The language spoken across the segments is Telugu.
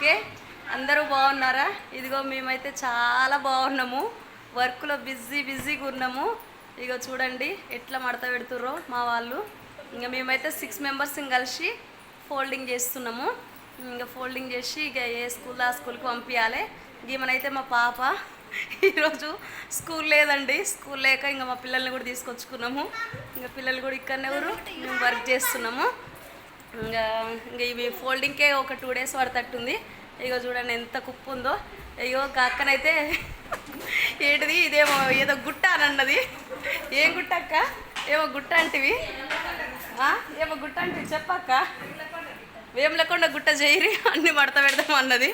ఓకే అందరూ బాగున్నారా? ఇదిగో మేమైతే చాలా బాగున్నాము. వర్క్లో బిజీ బిజీగా ఉన్నాము. ఇగో చూడండి ఎట్లా మడత పెడుతుర్రో మా వాళ్ళు. ఇంకా మేమైతే సిక్స్ మెంబర్స్ కలిసి ఫోల్డింగ్ చేస్తున్నాము. ఇంకా ఫోల్డింగ్ చేసి ఇక ఏ స్కూల్ ఆ స్కూల్కి పంపించాలి ఈమెనైతే మా పాప ఈరోజు స్కూల్ లేదండి. స్కూల్ లేక ఇంకా మా పిల్లల్ని కూడా తీసుకొచ్చుకున్నాము. ఇంకా పిల్లలు కూడా ఇక్కడనే ఎవరు మేము వర్క్ చేస్తున్నాము. ఇంకా ఇంకా ఇవి ఫోల్డింగ్కే ఒక టూ డేస్ పడతట్టుంది. ఇగో చూడండి ఎంత కుప్పు ఉందో అయ్యో అక్కనైతే ఏంటిది? ఇదేమో ఏదో గుట్ట అని అన్నది. ఏం గుట్ట అక్క? ఏమో గుట్ట అంటివి. ఆ? ఏమో గుట్ట అంటివి చెప్పక్క. ఏం లేకుండా గుట్ట చేయరి అన్నీ మడత పెడదాం అన్నది.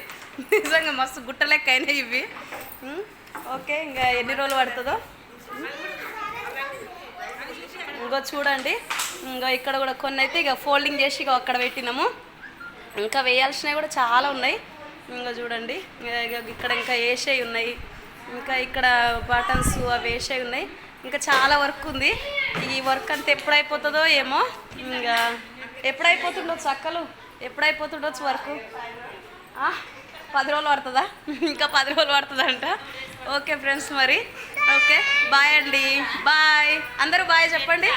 నిజంగా మస్తు గుట్ట లెక్క అయినాయి ఇవి. ఓకే ఇంకా ఎన్ని రోజులు పడుతుందో? ఇంకో చూడండి. ఇంకా ఇక్కడ కూడా కొన్ని అయితే ఇక ఫోల్డింగ్ చేసి ఇక అక్కడ పెట్టినాము. ఇంకా వేయాల్సినవి కూడా చాలా ఉన్నాయి. ఇంకా చూడండి. ఇక్కడ ఇంకా వేసేవి ఉన్నాయి. ఇంకా ఇక్కడ బటన్స్ అవి వేసేవి ఉన్నాయి. ఇంకా చాలా వర్క్ ఉంది. ఈ వర్క్ అంతా ఎప్పుడైపోతుందో ఏమో. ఇంకా ఎప్పుడైపోతుండొచ్చు అక్కలు ఎప్పుడైపోతుండొచ్చు వర్క్. పది రోజులు పడుతుందా? ఇంకా పది రోజులు పడుతుందంట. ఓకే ఫ్రెండ్స్ మరి. ఓకే బాయ్ అండి. బాయ్. అందరూ బాయ్ చెప్పండి.